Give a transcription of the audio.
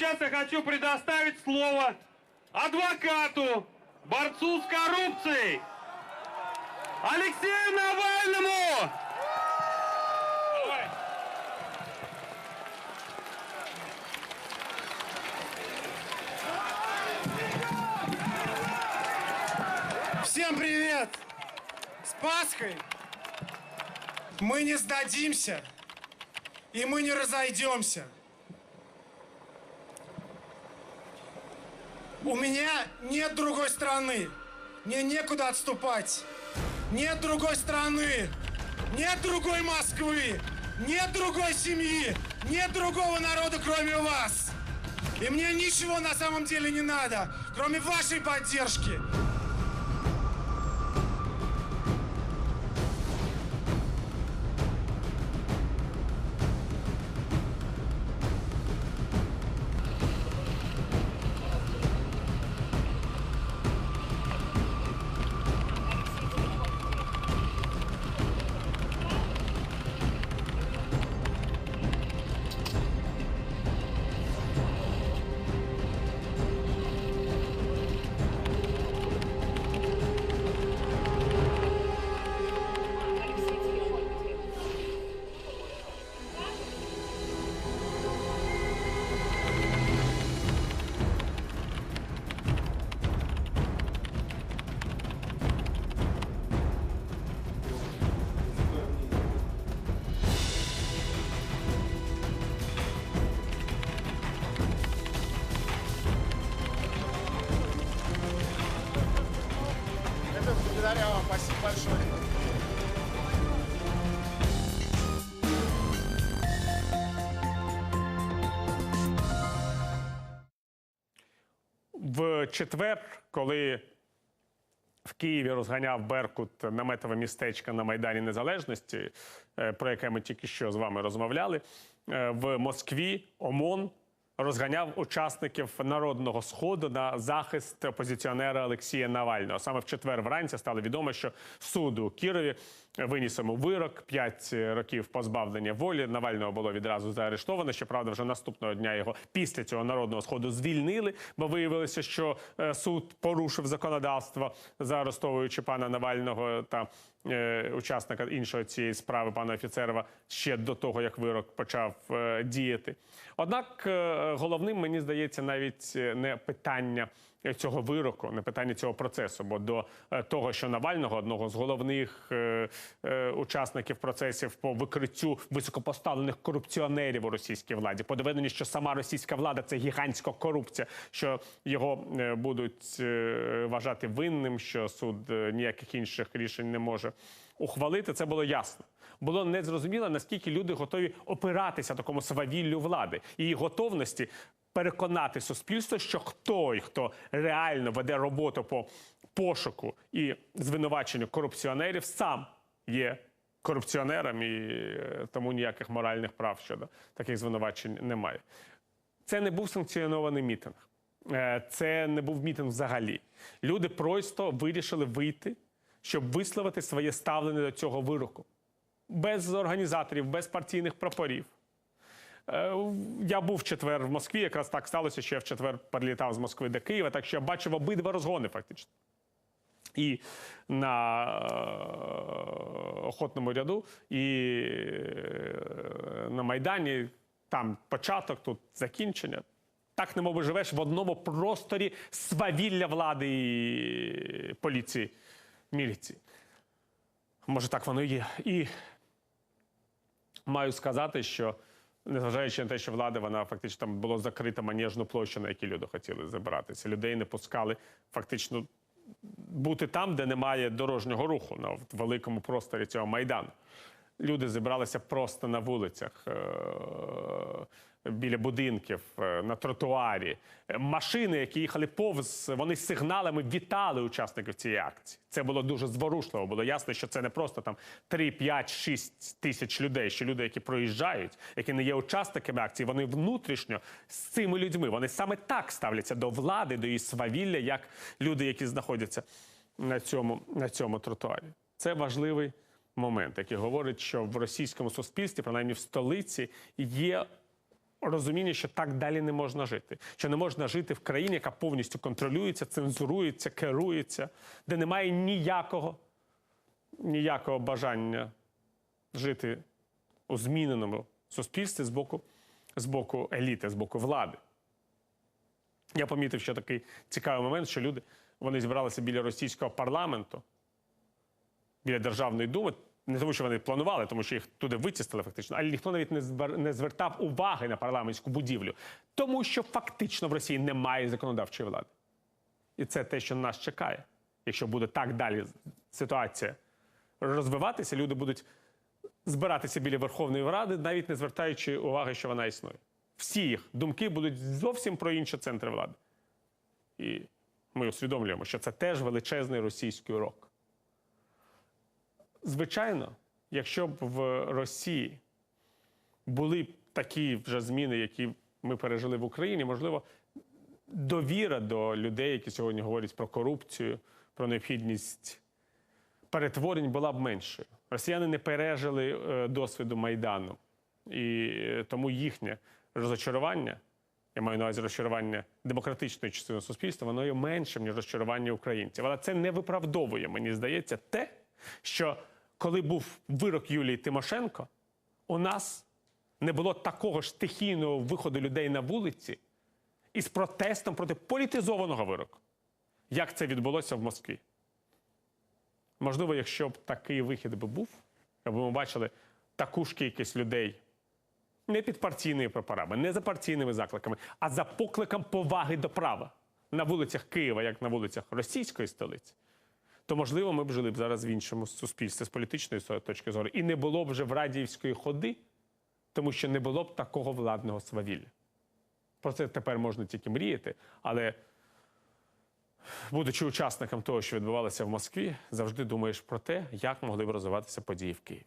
сейчас я хочу предоставить слово адвокату, борцу с коррупцией, Алексею Навальному! Всем привет! С Пасхой! Мы не сдадимся, и мы не разойдемся. У меня нет другой страны. Мне некуда отступать. Нет другой страны. Нет другой Москвы. Нет другой семьи. Нет другого народа, кроме вас. И мне ничего на самом деле не надо, кроме вашей поддержки. Это благодаря вам. Спасибо большое. В четвер, коли в Києві розганяв Беркут наметове містечко на Майдані Незалежності, е, про яке ми тільки що з вами розмовляли, е, в Москві ОМОН розганяв учасників народного сходу на захист опозиціонера Олексія Навального. Саме в четвер вранці стало відомо, що суд у Кірові виніс йому вирок 5 років позбавлення волі. Навального було відразу заарештовано. Щоправда, вже наступного дня його після цього народного сходу звільнили, бо виявилося, що е, суд порушив законодавство, заарештовуючи пана Навального та е, учасника іншої цієї справи, пана Офіцерова, ще до того, як вирок почав е, діяти. Однак е, головним мені здається навіть не питання цього вироку, не питання цього процесу, бо до е, того, що Навального, одного з головних е, е, учасників процесів по викриттю високопоставлених корупціонерів у російській владі, по доведенню, що сама російська влада це гігантська корупція, що його будуть вважати винним, що суд ніяких інших рішень не може ухвалити. Це було ясно. Було незрозуміло, наскільки люди готові опиратися такому свавіллю влади і готовності переконати суспільство, що хто хто реально веде роботу по пошуку і звинуваченню корупціонерів, сам є корупціонером, і е, тому ніяких моральних прав щодо таких звинувачень немає. Це не був санкціонований мітинг. Е, Це не був мітинг взагалі. Люди просто вирішили вийти, щоб висловити своє ставлення до цього вироку. Без організаторів, без партійних прапорів. Е, Я був в четвер в Москві. Якраз так сталося, що я в четвер перелітав з Москви до Києва, так що я бачив обидва розгони, фактично. І на е, охотному ряду, і е, на Майдані. Там початок, тут закінчення. Так, немови живеш в одному просторі свавілля влади і поліції, міліції. Може, так воно і є. І маю сказати, що незважаючи на те, що влада вона фактично там було закрита манежну площу, на якій люди хотіли забиратися. Людей не пускали фактично бути там, де немає дорожнього руху на великому просторі цього майдану. Люди зібралися просто на вулицях, е, біля будинків, е, на тротуарі. Е, Машини, які їхали повз, вони сигналами вітали учасників цієї акції. Це було дуже зворушливо. Було ясно, що це не просто там 3, 5, 6 тисяч людей, що люди, які проїжджають, які не є учасниками акції, вони внутрішньо з цими людьми. Вони саме так ставляться до влади, до її свавілля, як люди, які знаходяться на цьому, на цьому тротуарі. Це важливий момент, який говорить, що в російському суспільстві, принаймні в столиці, є розуміння, що так далі не можна жити. Що не можна жити в країні, яка повністю контролюється, цензурується, керується, де немає ніякого, ніякого бажання жити у зміненому суспільстві з боку, з боку еліти, з боку влади. Я помітив, що такий цікавий момент, що люди вони зібралися біля російського парламенту, біля Державної думи, не тому, що вони планували, тому що їх туди витіснили фактично, але ніхто навіть не збер- не звертав уваги на парламентську будівлю, тому що фактично в Росії немає законодавчої влади. І це те, що нас чекає. Якщо буде так далі ситуація розвиватися, люди будуть збиратися біля Верховної Ради, навіть не звертаючи уваги, що вона існує. Всі їх думки будуть зовсім про інші центри влади. І ми усвідомлюємо, що це теж величезний російський урок. Звичайно, якщо б в Росії були б такі вже зміни, які ми пережили в Україні, можливо, довіра до людей, які сьогодні говорять про корупцію, про необхідність перетворень була б меншою. Росіяни не пережили е, досвіду Майдану. І е, тому їхнє розочарування, я маю на увазі розчарування демократичної частини суспільства, воно є меншим, ніж розчарування українців. Але це не виправдовує, мені здається, те, що коли був вирок Юлії Тимошенко, у нас не було такого ж стихійного виходу людей на вулиці із протестом проти політизованого вироку, як це відбулося в Москві. Можливо, якщо б такий вихід би був, якби ми бачили таку ж кількість людей не під партійними прапорами, не за партійними закликами, а за покликом поваги до права на вулицях Києва, як на вулицях російської столиці, то можливо ми б жили б зараз в іншому суспільстві з політичної точки зору. І не було б вже в радіївської ходи, тому що не було б такого владного свавілля. Про це тепер можна тільки мріяти, але будучи учасником того, що відбувалося в Москві, завжди думаєш про те, як могли б розвиватися події в Києві.